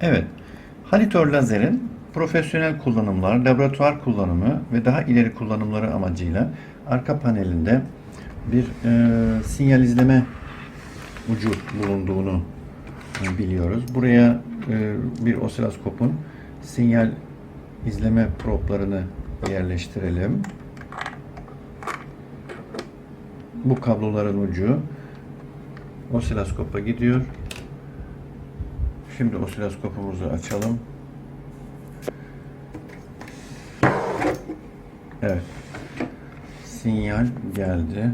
Evet, Halitor lazerin profesyonel kullanımlar, laboratuvar kullanımı ve daha ileri kullanımları amacıyla arka panelinde bir e, sinyal izleme ucu bulunduğunu e, biliyoruz. Buraya e, bir osiloskopun sinyal izleme problarını yerleştirelim. Bu kabloların ucu osiloskopa gidiyor. Şimdi osiloskopumuzu açalım. Evet. Sinyal geldi.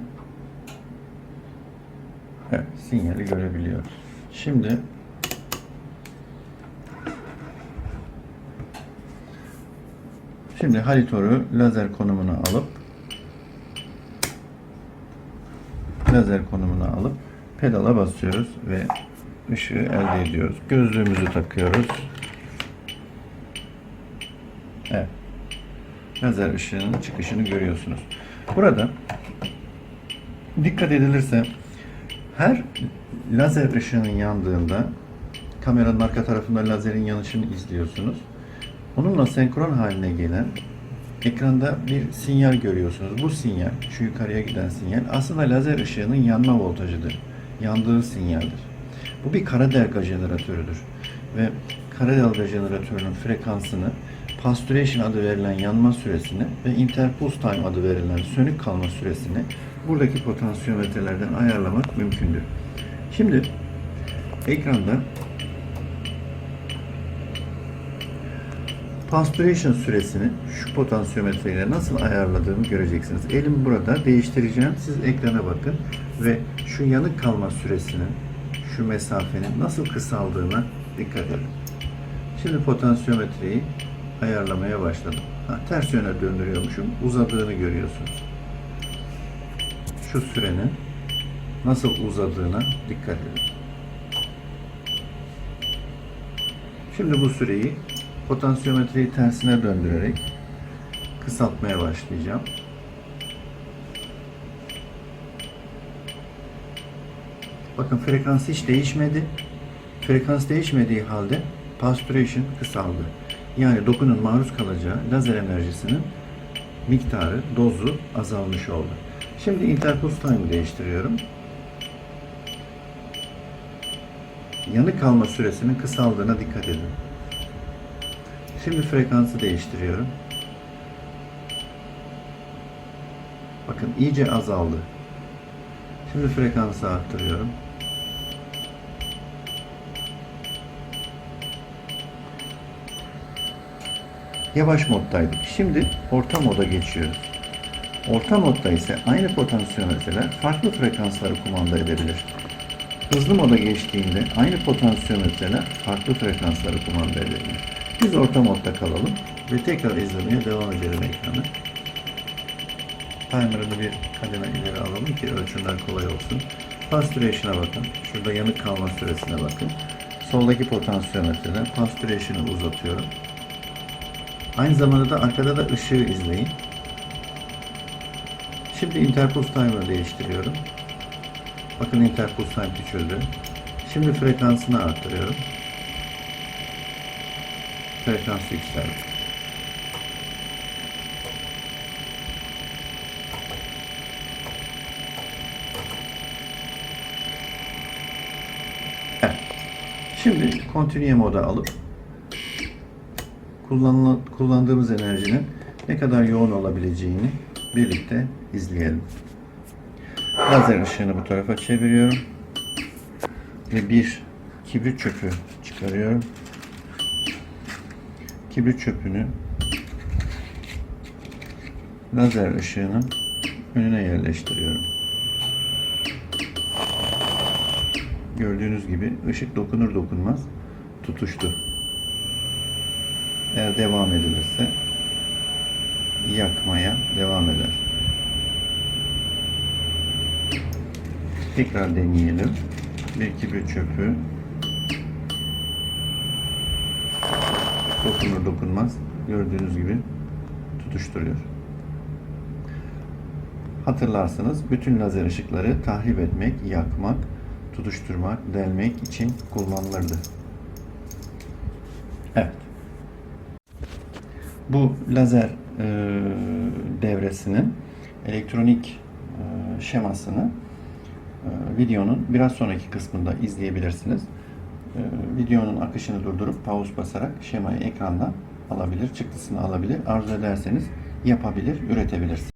Evet, sinyali görebiliyoruz. Şimdi Şimdi halitoru lazer konumuna alıp lazer konumuna alıp pedala basıyoruz ve ışığı elde ediyoruz. Gözlüğümüzü takıyoruz. Evet. Lazer ışığının çıkışını görüyorsunuz. Burada dikkat edilirse her lazer ışığının yandığında kameranın arka tarafında lazerin yanışını izliyorsunuz. Onunla senkron haline gelen ekranda bir sinyal görüyorsunuz. Bu sinyal, şu yukarıya giden sinyal aslında lazer ışığının yanma voltajıdır. Yandığı sinyaldir. Bu bir kara delga jeneratörüdür. Ve kara delga jeneratörünün frekansını pasteurization adı verilen yanma süresini ve interpulse time adı verilen sönük kalma süresini buradaki potansiyometrelerden ayarlamak mümkündür. Şimdi ekranda pasteurization süresini şu potansiyometreyle nasıl ayarladığımı göreceksiniz. Elim burada değiştireceğim. Siz ekrana bakın ve şu yanık kalma süresinin şu mesafenin nasıl kısaldığına dikkat edin. Şimdi potansiyometreyi ayarlamaya başladım. Ha, ters yöne döndürüyormuşum. Uzadığını görüyorsunuz. Şu sürenin nasıl uzadığına dikkat edin. Şimdi bu süreyi potansiyometreyi tersine döndürerek kısaltmaya başlayacağım. Bakın frekans hiç değişmedi. Frekans değişmediği halde pasteurization kısaldı. Yani dokunun maruz kalacağı lazer enerjisinin miktarı, dozu azalmış oldu. Şimdi interpulse time'ı değiştiriyorum. Yanık kalma süresinin kısaldığına dikkat edin. Şimdi frekansı değiştiriyorum. Bakın iyice azaldı. Şimdi frekansı arttırıyorum. Yavaş moddaydık. Şimdi orta moda geçiyoruz. Orta modda ise aynı potansiyometreler farklı frekansları kumanda edebilir. Hızlı moda geçtiğinde aynı potansiyometreler farklı frekansları kumanda edebilir. Biz orta modda kalalım ve tekrar izlemeye devam edelim ekranı. Timer'ını bir kademe ileri alalım ki ölçümler kolay olsun. Pasturation'a bakın. Şurada yanık kalma süresine bakın. Soldaki potansiyometreden pasturation'ı uzatıyorum. Aynı zamanda da arkada da ışığı izleyin. Şimdi interpulse timer'ı değiştiriyorum. Bakın interpulse time küçüldü. Şimdi frekansını arttırıyorum. Frekans yükseldi. Evet. Şimdi continue moda alıp kullandığımız enerjinin ne kadar yoğun olabileceğini birlikte izleyelim. Lazer ışığını bu tarafa çeviriyorum. Ve bir kibrit çöpü çıkarıyorum. Kibrit çöpünü lazer ışığının önüne yerleştiriyorum. Gördüğünüz gibi ışık dokunur dokunmaz tutuştu. Eğer devam edilirse yakmaya devam eder. Tekrar deneyelim. Bir kibrit çöpü dokunur dokunmaz gördüğünüz gibi tutuşturuyor. Hatırlarsanız bütün lazer ışıkları tahrip etmek, yakmak, tutuşturmak, delmek için kullanılırdı. Evet. Bu lazer e, devresinin elektronik e, şemasını e, videonun biraz sonraki kısmında izleyebilirsiniz. E, videonun akışını durdurup pause basarak şemayı ekrandan alabilir, çıktısını alabilir. Arzu ederseniz yapabilir, üretebilirsiniz.